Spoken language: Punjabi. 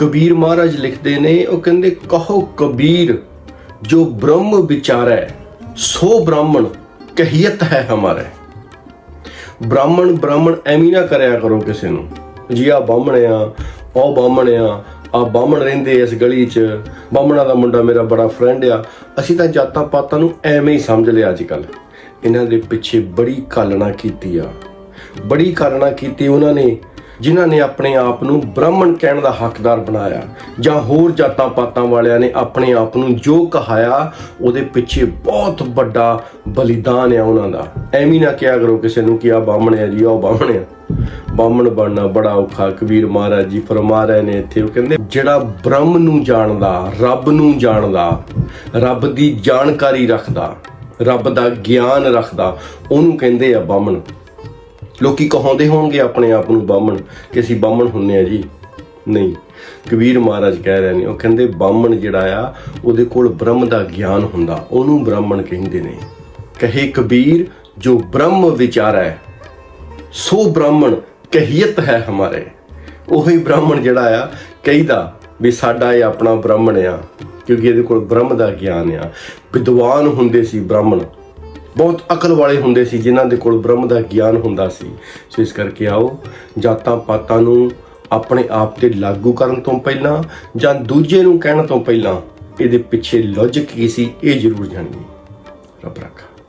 ਕਬੀਰ ਮਹਾਰਾਜ ਲਿਖਦੇ ਨੇ, ਉਹ ਕਹਿੰਦੇ, ਕਹੋ ਕਬੀਰ, ਜੋ ਬ੍ਰਹਮ ਵਿਚਾਰੈ, ਸੋ ਬ੍ਰਾਹਮਣ ਕਹੀਅਤ ਹੈ ਹਮਾਰੇ। ਬ੍ਰਾਹਮਣ ਬ੍ਰਾਹਮਣ ਐਵੇਂ ਨਾ ਕਰਿਆ ਕਰੋ ਕਿਸੇ ਨੂੰ, ਜੀ ਆ ਬਾਹਮਣ ਆ, ਉਹ ਬਾਹਮਣ ਆ ਆ ਬਾਹਮਣ ਰਹਿੰਦੇ ਇਸ ਗਲੀ 'ਚ, ਬਾਹਮਣਾ ਦਾ ਮੁੰਡਾ ਮੇਰਾ ਬੜਾ ਫਰੈਂਡ ਆ। ਅਸੀਂ ਤਾਂ ਜਾਤਾਂ ਪਾਤਾਂ ਨੂੰ ਐਵੇਂ ਹੀ ਸਮਝ ਲਿਆ ਅੱਜ ਕੱਲ ਇਹਨਾਂ ਦੇ ਪਿੱਛੇ ਬੜੀ ਕਾਲਣਾ ਕੀਤੀ ਆ। ਬੜੀ ਕਾਲਣਾ ਕੀਤੀ ਉਹਨਾਂ ਨੇ। ਜਿਨ੍ਹਾਂ ਨੇ ਆਪਣੇ ਆਪ ਨੂੰ ਬ੍ਰਾਹਮਣ ਕਹਿਣ ਦਾ ਹੱਕਦਾਰ ਬਣਾਇਆ ਜਾਂ ਹੋਰ ਜਾਤਾਂ ਪਾਤਾਂ ਵਾਲਿਆਂ ਨੇ ਆਪਣੇ ਆਪ ਨੂੰ ਜੋ ਕਹਾਇਆ, ਉਹਦੇ ਪਿੱਛੇ ਬਹੁਤ ਵੱਡਾ ਬਲੀਦਾਨ ਆ ਉਹਨਾਂ ਦਾ। ਐਵੇਂ ਨਾ ਕਿਹਾ ਕਰੋ ਕਿਸੇ ਨੂੰ ਕਿ ਆ ਬਾਹਮਣ ਆ ਜੀ ਉਹ ਬਾਹਮਣ ਆ ਬਾਹਮਣ ਬਣਨਾ ਬੜਾ ਔਖਾ, ਕਬੀਰ ਮਹਾਰਾਜ ਜੀ ਫਰਮਾ ਰਹੇ ਨੇ ਇੱਥੇ। ਉਹ ਕਹਿੰਦੇ, ਜਿਹੜਾ ਬ੍ਰਹਮ ਨੂੰ ਜਾਣਦਾ, ਰੱਬ ਨੂੰ ਜਾਣਦਾ, ਰੱਬ ਦੀ ਜਾਣਕਾਰੀ ਰੱਖਦਾ, ਰੱਬ ਦਾ ਗਿਆਨ ਰੱਖਦਾ, ਉਹਨੂੰ ਕਹਿੰਦੇ ਆ ਬਾਹਮਣ। ਲੋਕੀ ਕਹਾਉਂਦੇ ਹੋਣਗੇ ਆਪਣੇ ਆਪ ਨੂੰ ਬਾਹਮਣ ਕਿ ਅਸੀਂ ਬਾਹਮਣ ਹੁੰਨੇ ਆ ਜੀ। ਨਹੀਂ। ਕਬੀਰ ਮਹਾਰਾਜ ਕਹਿ ਰਹੇ ਨੇ, ਉਹ ਕਹਿੰਦੇ ਬਾਹਮਣ ਜਿਹੜਾ ਆ, ਉਹਦੇ ਕੋਲ ਬ੍ਰਹਮ ਦਾ ਗਿਆਨ ਹੁੰਦਾ, ਉਹਨੂੰ ਬ੍ਰਾਹਮਣ ਕਹਿੰਦੇ ਨੇ। ਕਹੇ ਕਬੀਰ, ਜੋ ਬ੍ਰਹਮ ਵਿਚਾਰੈ ਸੋ ਬ੍ਰਾਹਮਣ ਕਹੀਅਤ ਹੈ ਹਮਾਰੇ। ਉਹੀ ਬ੍ਰਾਹਮਣ ਜਿਹੜਾ ਆ, ਕਹਿੰਦਾ ਵੀ ਸਾਡਾ ਇਹ ਆਪਣਾ ਬ੍ਰਾਹਮਣ ਆ, ਕਿਉਂਕਿ ਇਹਦੇ ਕੋਲ ਬ੍ਰਹਮ ਦਾ ਗਿਆਨ ਆ। ਵਿਦਵਾਨ ਹੁੰਦੇ ਸੀ ਬ੍ਰਾਹਮਣ। ਬਹੁਤ ਅਕਲ ਵਾਲੇ ਹੁੰਦੇ ਸੀ, ਜਿਨ੍ਹਾਂ ਦੇ ਕੋਲ ਬ੍ਰਹਮ ਦਾ ਗਿਆਨ ਹੁੰਦਾ ਸੀ। ਸੋ ਇਸ ਕਰਕੇ ਆਓ, ਜਾਤਾਂ ਪਾਤਾਂ ਨੂੰ ਆਪਣੇ ਆਪ ਤੇ ਲਾਗੂ ਕਰਨ ਤੋਂ ਪਹਿਲਾਂ ਜਾਂ ਦੂਜੇ ਨੂੰ ਕਹਿਣ ਤੋਂ ਪਹਿਲਾਂ, ਇਹਦੇ ਪਿੱਛੇ ਲੌਜੀਕ ਕੀ ਸੀ, ਇਹ ਜ਼ਰੂਰ ਜਾਣੀਏ। ਰੱਬ ਰੱਖਾ।